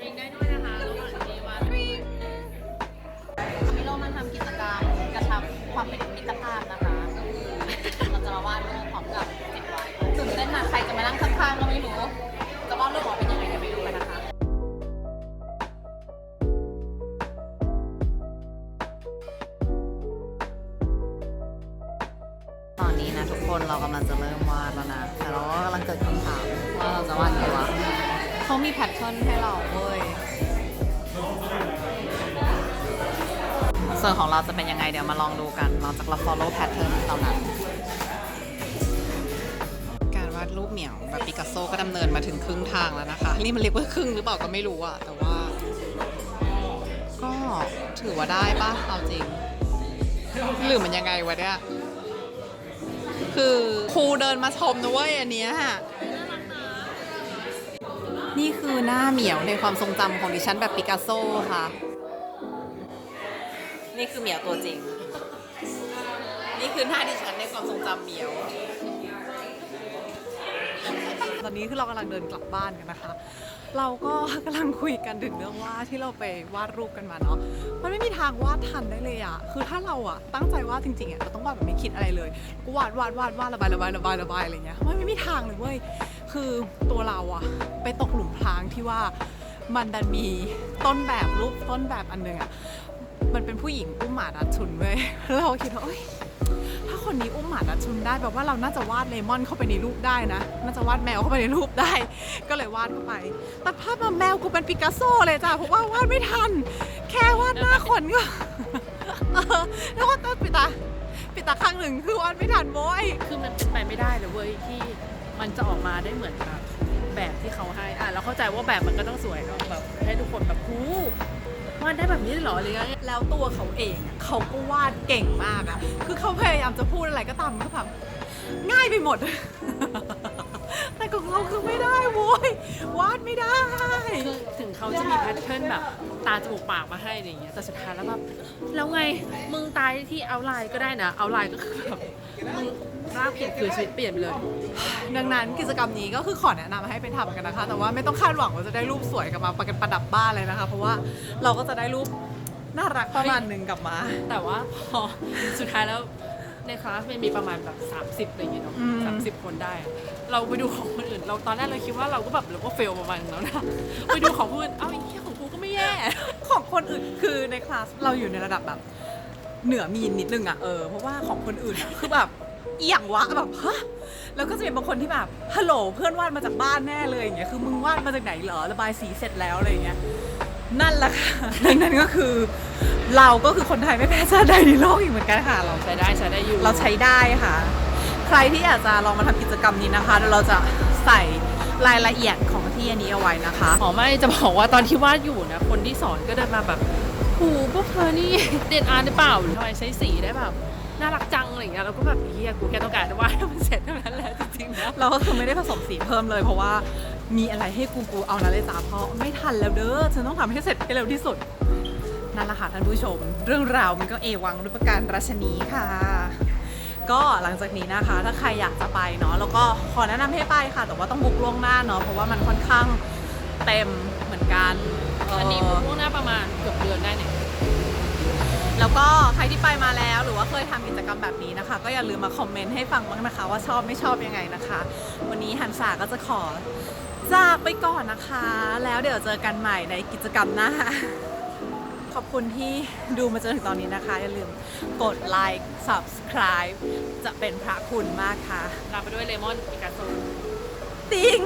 ด้งได้ด้วยนะคะระหว่าดีว่ามิโลมาทำกิจกรรมกระชับความเป็นมิตรภาพนะคะก็คือเราจะมาวาดรูปพร้อมกับจิตไว้ตื่นเต้นมากใครจะมานั่งข้างๆก็ไม่รู้ จะวาดรูปออกเป็นยังไงก็ไม่รู้นะคะตอนนี้นะทุกคนเรากำลังจะเริ่มวาดแล้วนะ แต่เรากกำลังเกิดคำถามว่าเราจะวาดอะไรวะ เขามีแพทเทิร์นให้เราเว้ย ส่วนของเราจะเป็นยังไงเดี๋ยวมาลองดูกันเราจะเรา follow pattern ตอนนั้น การวาดรูปเหมียวแบบปิกัสโซก็ดำเนินมาถึงครึ่งทางแล้วนะคะ นี่มันเรียกว่าครึ่งหรือเปล่าก็ไม่รู้อะแต่ว่า ก็ถือว่าได้ปะเอาจริง หรือมันยังไงวะเนี่ย คือครูเดินมาชมนะเว้ยอันเนี้ย นี่คือหน้าเหมียวในความทรงจำของดิฉันแบบปิกัสโซค่ะ นี่คือเหมียวตัวจริง นี่คือหน้าดิฉันในความทรงจำเหมียว ตอนนี้คือเรากำลังเดินกลับบ้านกันนะคะ เราก็กำลังคุยกันถึงเรื่องว่าที่เราไปวาดรูปกันมาเนาะ มันไม่มีทางวาดทันได้เลยอะคือถ้าเราอะตั้งใจวาดจริงๆอะเราต้องวาดแบบไม่คิดอะไรเลย วาดวาดวาดวาดระบายระบายระบายระบายอะไรเงี้ย มันไม่มีทางเลยเว้ย คือตัวเราอะไปตกหลุมพรางที่ว่ามันดันมีต้นแบบรูปต้นแบบอันหนึ่งอะมันเป็นผู้หญิงอุ้มหมาดัดชุนเว้ยเราคิดว่าเอ้ยถ้าคนนี้อุ้มหมาดัดชุนได้แบบว่าเราน่าจะวาดเลมอนเข้าไปในรูปได้นะน่าจะวาดแมวเข้าไปในรูปได้ ก็เลยวาดเข้าไป แตัดภาพมาแมวกูเป็นปิกัสโซเลยจ้ะเพราะว่าวาดไม่ทัน แค่วาดหน้าคนก็แล้วก็ตัดปิตาปิตาข้างหนึ่งคือวาดไม่ทันโว้ยคือมันเป็นไปไม่ได้เลยเว้ยที่ มันจะออกมาได้เหมือนแบบแบบที่เขาให้อะเราเข้าใจว่าแบบมันก็ต้องสวยเนาะแบบให้ทุกคนแบบหูวาดได้แบบนี้เลยเหรออะไรเงี้ยแล้วตัวเขาเองอะเขาก็วาดเก่งมากอะคือเขาพยายามจะพูดอะไรก็ตามก็แบบง่ายไปหมด แต่ของเราคือไม่ได้โว้ยวาดไม่ได้ คือถึงเขาจะมีแพทเทิร์นแบบ ตาจมูกปากมาให้อะไรอย่างเงี้ยแต่สุดท้ายแล้วแบบแล้วไงมึงตายที่เอาไลน์ก็ได้นะ เอาไลน์ก็คือแบบมึง ร่างผิดคือชีวิตเปลี่ยนไปเลย ดังนั้นกิจกรรมนี้ก็คือขอแนะนำให้ไปทำกันนะคะ แต่ว่าไม่ต้องคาดหวังว่าจะได้รูปสวยกลับมาประกันประดับบ้านเลยนะคะ เพราะว่าเราก็จะได้รูปน่ารักประมาณหนึ่งกลับมา แต่ว่าพอสุดท้ายแล้วในคลาสมันมีประมาณแบบ 30อะไรอย่างเงี้ยเนาะอืม สามสิบคนได้ เราไปดูของคนอื่น เราตอนแรกเราคิดว่าเราก็แบบเราก็เฟลประมาณนึงแล้วนะ ไปดูของคนอื่นเอ้าไอ้เหี้ยของกูก็ไม่แย่ ของคนอื่นคือในคลาสเราอยู่ในระดับแบบ เหนือมีนนิดนึงอะเออเพราะว่าของคนอื่นอะคือแบบ เอียงวะแบบฮะแล้วก็จะมีบางคนที่แบบฮัลโหลเพื่อนวาดมาจากบ้านแน่เลยอย่างเงี้ยคือมึงวาดมาจากไหนเหรอระบายสีเสร็จแล้วอะไรอย่างเงี้ยนั่นแหละค่ะนั่นก็คือ เราก็คือคนไทยไม่แพ้ชาติใดในโลกอีกเหมือนกันค่ะเราใช้ได้ใช้ได้อยู่ เราใช้ได้ค่ะ ใครที่อยากจะลองมาทำกิจกรรมนี้นะคะเดี๋ยวเราจะใส่รายละเอียดของที่อันนี้เอาไว้นะคะหอไม่จะบอกว่าตอนที่วาดอยู่นะคนที่สอนก็เดินมาแบบหูพวกเธอนี่เรียนอาร์ตหรือเปล่าหรือทำไมใช้สีได้แบบน่ารักจัง อะไรอย่างเงี้ยเราก็แบบเฮียกูแค่ต้องการจะวาดให้มันเสร็จเท่านั้นแหละจริงๆนะเราก็คือไม่ได้ผสมสีเพิ่มเลยเพราะว่ามีอะไรให้กูกูเอานะเลยจ้าเพราะไม่ทันแล้วเด้อฉันต้องทำให้เสร็จให้เร็วที่สุดนั่นแหละค่ะท่านผู้ชม เรื่องราวมันก็เอวังด้วยประการราชนีค่ะ ก็หลังจากนี้นะคะ ถ้าใครอยากจะไปเนาะแล้วก็ขอแนะนำให้ไปค่ะ แต่ว่าต้องบุกล่วงหน้าเนาะเพราะว่ามันค่อนข้างเต็มเหมือนกันเอันนี้ล่วงหน้าประมาณเกือบเดือนได้เนี่ยแล้วก็ใครที่ไปมาแล้วหรือว่าเค ยทำกิจกรรมแบบนี้นะคะ ก็อย่าลืมมาคอมเมนต์ให้ฟังบ้างนะคะ ว่าชอบไม่ชอบยังไงนะคะ วันนี้หันษาก็จะขอจากไปก่อนนะคะ แล้วเดี๋ยวเจอกันใหม่ในกิจกรรมหน้าขอบคุณที่ดูมาจนถึงตอนนี้นะคะ อย่าลืมกดไลค์ subscribe จะเป็นพระคุณมากค่ะลาไปด้วยเลมอนปิกัสโซติง